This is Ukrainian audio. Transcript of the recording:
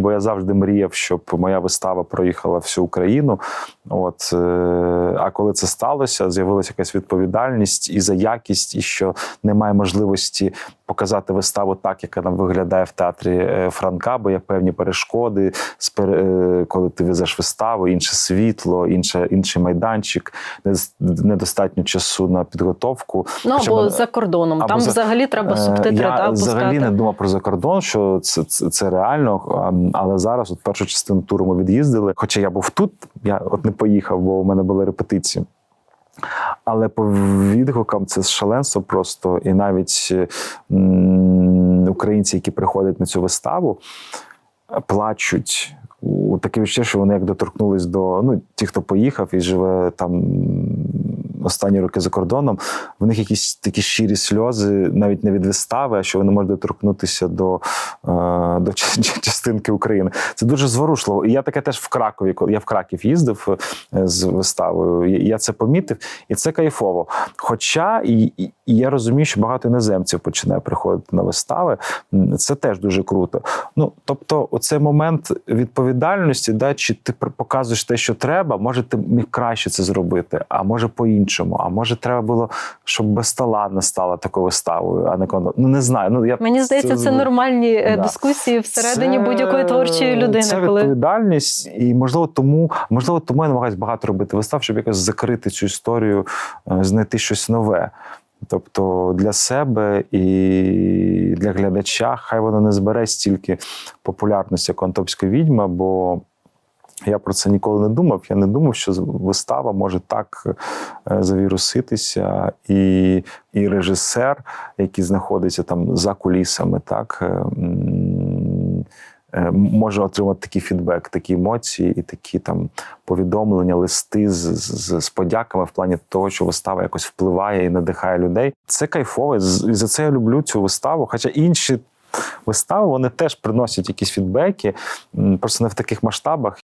Бо я завжди мріяв, щоб моя вистава проїхала всю Україну. От, е, а коли це сталося, з'явилася якась відповідальність і за якість, і що немає можливості показати виставу так, яка нам виглядає в театрі е, Франка, бо є певні перешкоди, е, коли ти везеш виставу, інше світло, інше, інший майданчик, недос- недостатньо часу на підготовку. Ну Хоча або мене- за кордоном. або Там за- взагалі треба Е, субтитри Я та, взагалі не думав про закордон, що це, це, це реально. Але зараз, от першу частину туру ми від'їздили. Хоча я був тут, я от не поїхав, бо у мене були репетиції. Але по відгукам це шаленство просто. І навіть українці, які приходять на цю виставу, плачуть. Таке відчуття, що вони як доторкнулись до ну, ті, хто поїхав і живе там останні роки за кордоном, в них якісь такі щирі сльози, навіть не від вистави, а що вони можуть доторкнутися до, е, до ча- ча- частинки України. Це дуже зворушливо. І я таке теж в Кракові, коли я в Краків їздив е, з виставою. Я це помітив, і це кайфово. Хоча і, і, я розумію, що багато іноземців починає приходити на вистави. Це теж дуже круто. Ну тобто, оцей момент відповідальності, да, чи ти показуєш те, що треба, може ти міг краще це зробити, а може по-іншому. А може, треба було, щоб безталанна стала такою виставою, а не коно. Ну не знаю. Ну я Мені здається, це нормальні е, Да. дискусії всередині Це- будь-якої творчої людини. Це коли відповідальність, і можливо тому, можливо, тому я намагаюся багато робити вистав, щоб якось закрити цю історію, е, знайти щось нове. Тобто для себе і для глядача, хай воно не збере стільки популярності, як Антопська відьма, бо я про це ніколи не думав. Я не думав, що вистава може так е, завіруситися, і, і режисер, який знаходиться там за кулісами, так. е, е, Може отримати такий фідбек, такі емоції і такі там повідомлення, листи з, з, з подяками в плані того, що вистава якось впливає і надихає людей. Це кайфово. І за це я люблю цю виставу. Хоча інші вистави вони теж приносять якісь фідбеки, просто не в таких масштабах